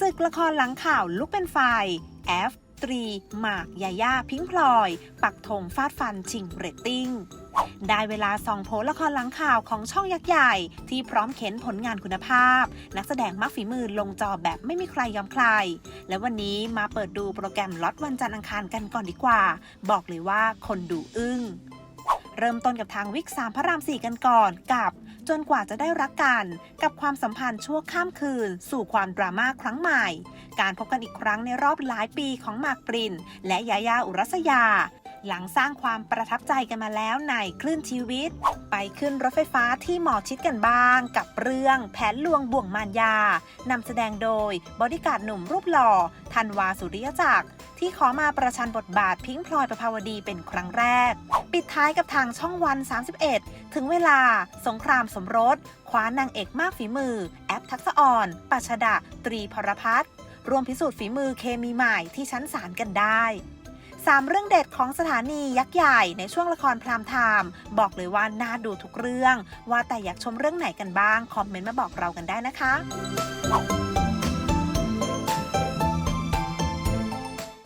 ศึกละครหลังข่าวลุกเป็นไฟแอฟตรี หมาก ยาย่า พิงพลอย ปักธงฟาดฟัน ชิงเรตติ้ง ได้เวลาส่องโผลละครหลังข่าวของช่องยักษ์ใหญ่ ที่พร้อมเข็นผลงานคุณภาพ นักแสดงมากฝีมือลงจอแบบไม่มีใครยอมใคร และวันนี้มาเปิดดูโปรแกรมล็อตวันจันทร์อังคารกันก่อนดีกว่า บอกเลยว่าคนดูอึ้งเริ่มต้นกับทางวิกสามพระรามสี่กันก่อนกับ จนกว่าจะได้รักกัน กับความสัมพันธ์ชั่วข้ามคืน สู่ความดราม่าครั้งใหม่ การพบกันอีกครั้งในรอบหลายปีของหมากปริน และยายาอุรัสยา หลังสร้างความประทับใจกันมาแล้วในคลื่นชีวิต ไปขึ้นรถไฟฟ้าที่หมอชิดกันบ้าง กับเรื่องแผนลวงบ่วงมารยานำแสดงโดยบอดี้การ์ดหนุ่มรูปหล่อธันวาสุริยจักรที่ขอมาประชันบทบาทพิงพลอยประภาวดีเป็นครั้งแรก ปิดท้ายกับทางช่องวัน 31 ถึงเวลาสงครามสมรสคว้านางเอกมากฝีมือ แอปทักษอ่อนปัชดาตรีพรพัฒน์รวมพิสูจน์ฝีมือเคมีใหม่ที่ชั้นศาลกันได้สามเรื่องเด็ดของสถานียักษ์ใหญ่ในช่วงละครพรามไทม์บอกเลยว่าน่าดูทุกเรื่อง ว่าแต่อยากชมเรื่องไหนกันบ้าง คอมเมนต์มาบอกเรากันได้นะคะ